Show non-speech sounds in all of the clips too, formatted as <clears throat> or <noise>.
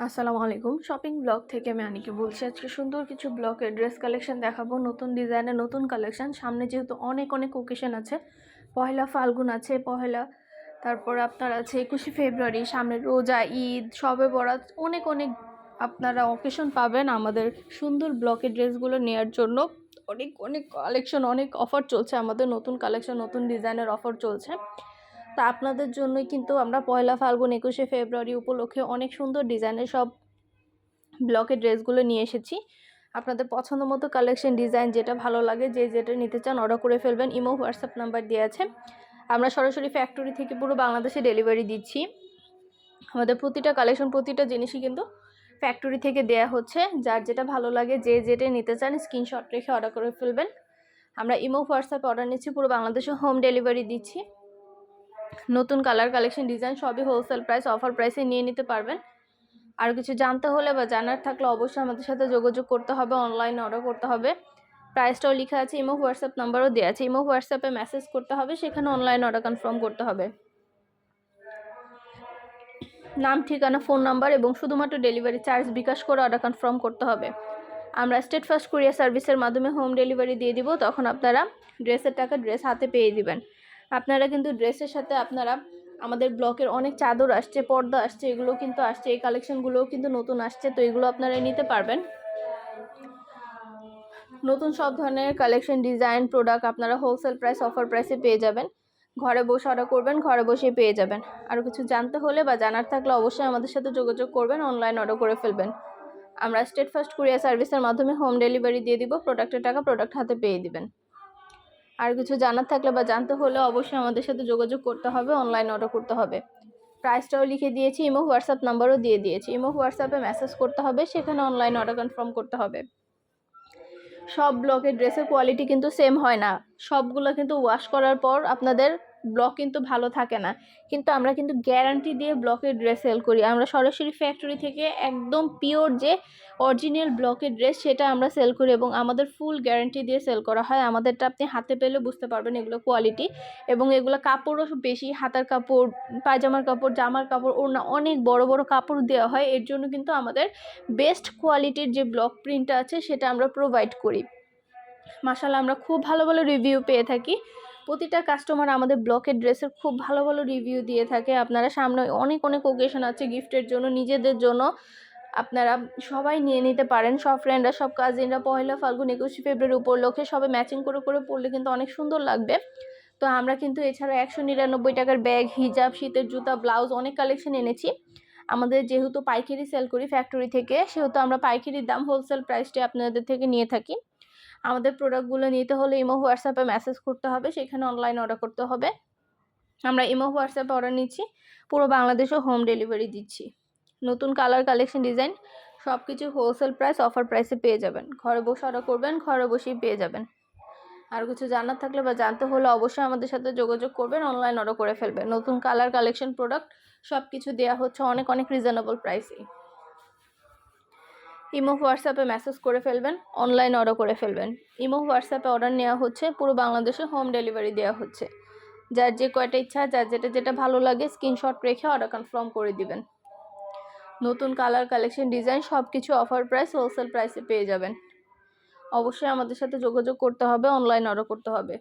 আসসালামু আলাইকুম। Shopping blog থেকে আমি আনিকে বলছি, আজকে সুন্দর কিছু ব্লকের ড্রেস কালেকশন দেখাবো। নতুন ডিজাইনের নতুন কালেকশন সামনে যেহেতু অনেক অনেক ওকেশন আছে। পয়লা ফাল্গুন আছে, পহেলা, তারপর আপনার আছে একুশে ফেব্রুয়ারি, সামনে রোজা, ঈদ, সবে বরাত। অনেক অনেক আপনারা অকেশন পাবেন আমাদের সুন্দর ব্লকের ড্রেসগুলো নেওয়ার জন্য। অনেক অনেক কালেকশন অনেক অফার চলছে আমাদের। নতুন কালেকশন নতুন ডিজাইনের অফার চলছে। তা আপনাদের জন্যই কিন্তু আমরা পয়লা ফাল্গুন একুশে ফেব্রুয়ারি উপলক্ষে অনেক সুন্দর ডিজাইনের সব ব্লকের ড্রেসগুলো নিয়ে এসেছি। আপনাদের পছন্দ মতো কালেকশন ডিজাইন যেটা ভালো লাগে, যে যেটা নিতে চান অর্ডার করে ফেলবেন। ইমো হোয়াটসঅ্যাপ নাম্বার দেওয়া আছে। আমরা সরাসরি ফ্যাক্টরি থেকে পুরো বাংলাদেশে ডেলিভারি দিচ্ছি। আমাদের প্রতিটা কালেকশন প্রতিটা জিনিসই কিন্তু ফ্যাক্টরি থেকে দেয়া হচ্ছে। যার যেটা ভালো লাগে, যে যেটা নিতে চান স্ক্রিনশট রেখে অর্ডার করে ফেলবেন। আমরা ইমো হোয়াটসঅ্যাপে অর্ডার নিচ্ছি, পুরো বাংলাদেশে হোম ডেলিভারি দিচ্ছি। নতুন কালার কালেকশন ডিজাইন সবই হোলসেল প্রাইস অফার প্রাইসে নিয়ে নিতে পারবেন। আর কিছু জানতে হলে বা জানার থাকলে অবশ্যই আমাদের সাথে যোগাযোগ করতে হবে অনলাইনে অর্ডার করতে হবে। প্রাইসটাও লেখা আছে ইমো হোয়াটসঅ্যাপ নাম্বারও দেওয়া আছে। ইমো হোয়াটসঅ্যাপে মেসেজ করতে হবে, সেখানে অনলাইন অর্ডার কনফার্ম করতে হবে। নাম, ঠিকানা ফোন নাম্বার এবং শুধুমাত্র ডেলিভারি চার্জ বিকাশ করে অর্ডার কনফার্ম করতে হবে। আমরা স্টেট ফার্স্ট কুরিয়ার সার্ভিসের মাধ্যমে হোম ডেলিভারি দিয়ে দিব, তখন আপনারা ড্রেসের টাকা ড্রেস হাতে পেয়ে দিবেন। আপনারা কিন্তু ড্রেসের সাথে আপনারা আমাদের ব্লকের অনেক চাদর আসছে, পর্দা আসছে, এগুলো কিন্তু আসছে, এই কালেকশনগুলোও কিন্তু নতুন আসছে, তো এগুলো আপনারা নিতে পারবেন। নতুন সব ধরনের কালেকশন ডিজাইন প্রোডাক্ট আপনারা হোলসেল প্রাইস অফার প্রাইসে পেয়ে যাবেন। ঘরে বসে অর্ডার করবেন, ঘরে বসে পেয়ে যাবেন। আর কিছু জানতে হলে বা জানার থাকলে অবশ্যই আমাদের সাথে যোগাযোগ করবেন অনলাইন অর্ডার করে ফেলবেন। আমরা স্টেট ফার্স্ট কুরিয়ার সার্ভিসের মাধ্যমে হোম ডেলিভারি দিয়ে দিব প্রোডাক্টের টাকা প্রোডাক্ট হাতে পেয়ে দিবেন। আর কিছু জানার থাকলে বা জানতে হলে অবশ্যই আমাদের সাথে যোগাযোগ করতে হবে অনলাইন অর্ডার করতে হবে। প্রাইসটাও লিখে দিয়েছি ইমো হোয়াটসঅ্যাপ নাম্বারও দিয়ে দিয়েছি। ইমো হোয়াটসঅ্যাপে মেসেজ করতে হবে, সেখানে অনলাইন অর্ডার কনফার্ম করতে হবে। সব ব্লকের ড্রেসের কোয়ালিটি কিন্তু সেম হয় না। সবগুলো কিন্তু ওয়াশ করার পর আপনাদের ব্লক কিন্তু ভালো থাকে না। কিন্তু আমরা কিন্তু গ্যারান্টি দিয়ে ব্লকের ড্রেস সেল করি। আমরা সরাসরি ফ্যাক্টরি থেকে একদম পিওর যে অরিজিনাল ব্লকের ড্রেস সেটা আমরা সেল করি এবং আমাদের ফুল গ্যারান্টি দিয়ে সেল করা হয়। আমাদেরটা আপনি হাতে পেলে বুঝতে পারবেন এগুলো কোয়ালিটি এবং এগুলো কাপড়ও বেশি, হাতার কাপড়, পায়জামার কাপড়, জামার কাপড়, ওড়না অনেক বড় বড় কাপড় দেওয়া হয়। এর জন্য কিন্তু আমাদের বেস্ট কোয়ালিটির যে ব্লক প্রিন্ট আছে সেটা আমরা প্রোভাইড করি। মাসাল্লাহ আমরা খুব ভালো ভালো রিভিউ পেয়ে থাকি। প্রতিটা কাস্টমার আমাদের ব্লকের ড্রেসের খুব ভালো ভালো রিভিউ দিয়ে থাকে। আপনারা সামনে অনেক অনেক ওকেশন আছে গিফটের জন্য, নিজেদের জন্য। আপনারা সবাই নিয়ে নিতে পারেন। সব ফ্রেন্ডরা সব কাজিনরা পয়লা ফাল্গুন একুশে ফেব্রুয়ারি উপলক্ষে সবাই ম্যাচিং করে করে পরলে কিন্তু অনেক সুন্দর লাগবে। তো আমরা কিন্তু এছাড়া একশো নিরানব্বই টাকার ব্যাগ হিজাব শীতের জুতা ব্লাউজ অনেক কালেকশন এনেছি। আমাদের যেহেতু পাইকারি সেল করি ফ্যাক্টরি থেকে, সেহেতু আমরা পাইকারির দাম হোলসেল প্রাইসটি আপনাদের থেকে নিয়ে থাকি। আমাদের প্রোডাক্টগুলো নিতে হলে ইমো হোয়াটসঅ্যাপে মেসেজ করতে হবে, সেখানে অনলাইন অর্ডার করতে হবে। আমরা ইমো হোয়াটসঅ্যাপে অর্ডার নিচ্ছি, পুরো বাংলাদেশও হোম ডেলিভারি দিচ্ছি। নতুন কালার কালেকশন ডিজাইন সব কিছু হোলসেল প্রাইস অফার প্রাইসে পেয়ে যাবেন। ঘরে বসে অর্ডার করবেন, ঘরে বসেই পেয়ে যাবেন। আর কিছু জানার থাকলে বা জানতে হলে অবশ্যই আমাদের সাথে যোগাযোগ করবেন অনলাইন অর্ডার করে ফেলবেন। নতুন কালার কালেকশন প্রোডাক্ট সব কিছু দেওয়া হচ্ছে অনেক অনেক রিজনেবল প্রাইসেই ইমো হোয়াটসঅ্যাপে মেসেজ করে ফেলবেন, অনলাইন অর্ডার করে ফেলবেন। ইমো হোয়াটসঅ্যাপে অর্ডার নেওয়া হচ্ছে, পুরো বাংলাদেশে হোম ডেলিভারি দেওয়া হচ্ছে। যার যে কয়টা ইচ্ছা, যার যেটা যেটা ভালো লাগে স্ক্রিনশট রেখে অর্ডার কনফার্ম করে দিবেন। নতুন কালার কালেকশন ডিজাইন সব কিছু অফার প্রাইস হোলসেল প্রাইসে পেয়ে যাবেন। অবশ্যই আমাদের সাথে যোগাযোগ করতে হবে অনলাইন অর্ডার করতে হবে।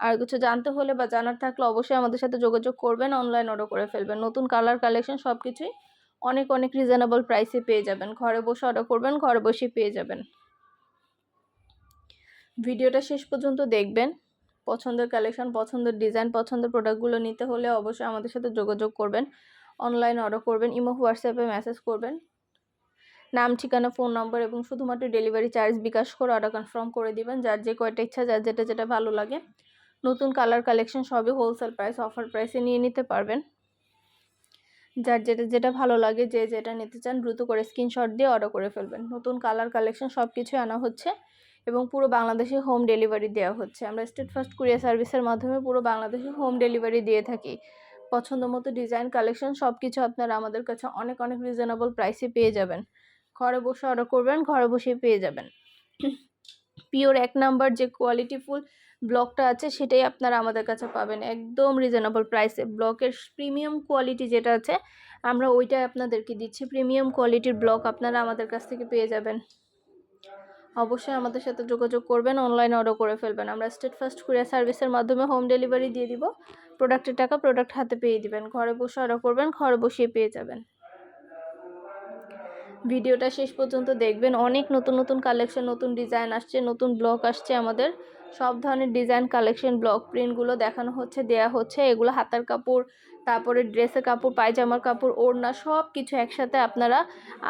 আর কিছু জানতে হলে বা জানার থাকলে অবশ্যই আমাদের সাথে যোগাযোগ করবেন অনলাইন অর্ডার করে ফেলবেন। নতুন কালার কালেকশন সব কিছুই অনেক অনেক রিজনেবল প্রাইসে পেয়ে যাবেন। ঘরে বসে অর্ডার করবেন, ঘরে বসে পেয়ে যাবেন। ভিডিওটা শেষ পর্যন্ত দেখবেন। পছন্দের কালেকশন পছন্দের ডিজাইন পছন্দের প্রোডাক্টগুলো নিতে হলে অবশ্যই আমাদের সাথে যোগাযোগ করবেন। অনলাইন অর্ডার করবেন, ইমো হোয়াটসঅ্যাপে মেসেজ করবেন। নাম, ঠিকানা ফোন নম্বর এবং শুধুমাত্র ডেলিভারি চার্জ বিকাশ করে অর্ডার কনফার্ম করে দিবেন। যার যে কয়টা ইচ্ছা, যার যেটা যেটা ভালো লাগে। নতুন কালার কালেকশন সবই হোলসেল প্রাইস অফার প্রাইসে নিয়ে নিতে পারবেন। যার যেটা যেটা ভালো লাগে যে যেটা নিতে চান দ্রুত করে স্ক্রিনশট দিয়ে অর্ডার করে ফেলবেন। নতুন কালার কালেকশন সব কিছুই আনা হচ্ছে এবং পুরো বাংলাদেশে হোম ডেলিভারি দেওয়া হচ্ছে। আমরা স্টেট ফার্স্ট কুরিয়ার সার্ভিসের মাধ্যমে পুরো বাংলাদেশে হোম ডেলিভারি দিয়ে থাকি। পছন্দ মতো ডিজাইন কালেকশন সব কিছু আপনারা আমাদের কাছে অনেক অনেক রিজনেবল প্রাইসে পেয়ে যাবেন। ঘরে বসে অর্ডার করবেন, ঘরে বসে পেয়ে যাবেন। <clears throat> পিওর এক নাম্বার যে কোয়ালিটিফুল ব্লকটা আছে সেটাই আপনারা আমাদের কাছে পাবেন। একদম রিজনেবল প্রাইসে ব্লকের প্রিমিয়াম কোয়ালিটি যেটা আছে, আমরা ওইটাই আপনাদেরকে দিচ্ছি। প্রিমিয়াম কোয়ালিটির ব্লক আপনারা আমাদের কাছ থেকে পেয়ে যাবেন। অবশ্যই আমাদের সাথে যোগাযোগ করবেন অনলাইন অর্ডার করে ফেলবেন। আমরা স্টেট ফার্স্ট কুরিয়ার সার্ভিসের মাধ্যমে হোম ডেলিভারি দিয়ে দিব। প্রোডাক্টের টাকা প্রোডাক্ট হাতে পেয়ে দিবেন। ঘরে বসে অর্ডার করবেন, ঘরে বসিয়ে পেয়ে যাবেন। ভিডিওটা শেষ পর্যন্ত দেখবেন। অনেক নতুন নতুন কালেকশন নতুন ডিজাইন আসছে, নতুন ব্লগ আসছে আমাদের। সব ধরনের ডিজাইন কালেকশন ব্লক প্রিন্টগুলো দেখানো হচ্ছে, দেয়া হচ্ছে। এগুলো হাতার কাপড়, তারপরে ড্রেসের কাপড়, পায়জামার কাপড়, ওড়না সব কিছু একসাথে আপনারা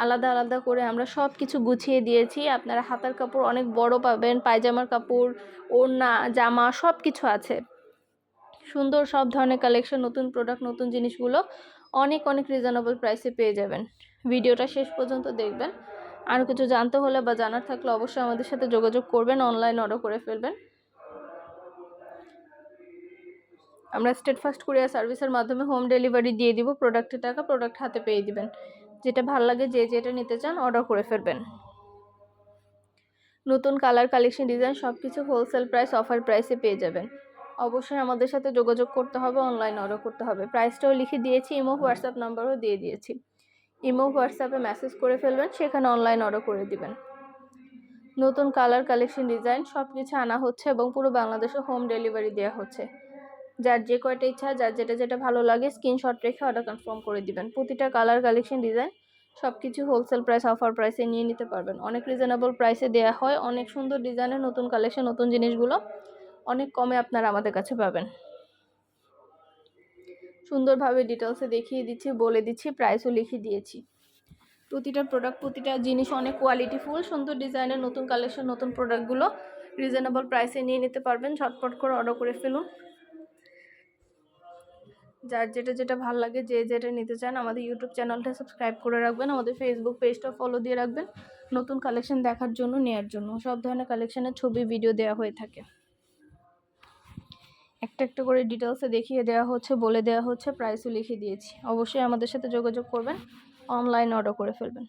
আলাদা আলাদা করে আমরা সব কিছু গুছিয়ে দিয়েছি। আপনারা হাতার কাপড় অনেক বড় পাবেন, পায়জামার কাপড়, ওড়না, জামা সব কিছু আছে। সুন্দর সব ধরনের কালেকশন নতুন প্রোডাক্ট নতুন জিনিসগুলো অনেক অনেক রিজনেবল প্রাইসে পেয়ে যাবেন। ভিডিওটা শেষ পর্যন্ত দেখবেন। আর কিছু জানতে হলে বা জানার থাকলে অবশ্যই আমাদের সাথে যোগাযোগ করবেন অনলাইন অর্ডার করে ফেলবেন। আমরা স্টেট ফার্স্ট কুরিয়ার সার্ভিসের মাধ্যমে হোম ডেলিভারি দিয়ে দিব প্রোডাক্টের টাকা প্রোডাক্ট হাতে পেয়ে দিবেন। যেটা ভালো লাগে যে যেটা নিতে চান অর্ডার করে ফেলবেন। নতুন কালার কালেকশন ডিজাইন সব কিছু হোলসেল প্রাইস অফার প্রাইসে পেয়ে যাবেন। অবশ্যই আমাদের সাথে যোগাযোগ করতে হবে অনলাইন অর্ডার করতে হবে। প্রাইসটাও লিখে দিয়েছি ইমো হোয়াটসঅ্যাপ নাম্বারও দিয়ে দিয়েছি। ইমো হোয়াটসঅ্যাপে মেসেজ করে ফেলবেন, সেখানে অনলাইন অর্ডার করে দিবেন। নতুন কালার কালেকশন ডিজাইন সব কিছু আনা হচ্ছে এবং পুরো বাংলাদেশে হোম ডেলিভারি দেওয়া হচ্ছে। যার যে কয়টা ইচ্ছা, যার যেটা যেটা ভালো লাগে স্ক্রিনশট রেখে অর্ডার কনফার্ম করে দিবেন। প্রতিটা কালার কালেকশন ডিজাইন সব কিছু হোলসেল প্রাইস অফার প্রাইসে নিয়ে নিতে পারবেন। অনেক রিজনেবল প্রাইসে দেওয়া হয়, অনেক সুন্দর ডিজাইনের নতুন কালেকশন নতুন জিনিসগুলো অনেক কমে আপনারা আমাদের কাছে পাবেন। সুন্দরভাবে ডিটেলসে দেখিয়ে দিচ্ছি, বলে দিচ্ছি প্রাইসও লিখে দিয়েছি। প্রতিটা প্রোডাক্ট প্রতিটা জিনিস অনেক কোয়ালিটিফুল সুন্দর ডিজাইনের নতুন কালেকশন নতুন প্রোডাক্টগুলো রিজনেবল প্রাইসে নিয়ে নিতে পারবেন। ঝটপট করে অর্ডার করে ফেলুন। যার যেটা যেটা ভালো লাগে, যে যেটা নিতে চান আমাদের ইউটিউব চ্যানেলটা সাবস্ক্রাইব করে রাখবেন, আমাদের ফেসবুক পেজটা ফলো দিয়ে রাখবেন, নতুন কালেকশন দেখার জন্য, নেয়ার জন্য। সব ধরনের কালেকশনের ছবি ভিডিও দেওয়া হয়ে থাকে। একটা একটা করে ডিটেলসে দেখিয়ে দেওয়া হচ্ছে, বলে দেওয়া হচ্ছে প্রাইসও লিখে দিয়েছি। অবশ্যই আমাদের সাথে যোগাযোগ করবেন অনলাইন অর্ডার করে ফেলবেন।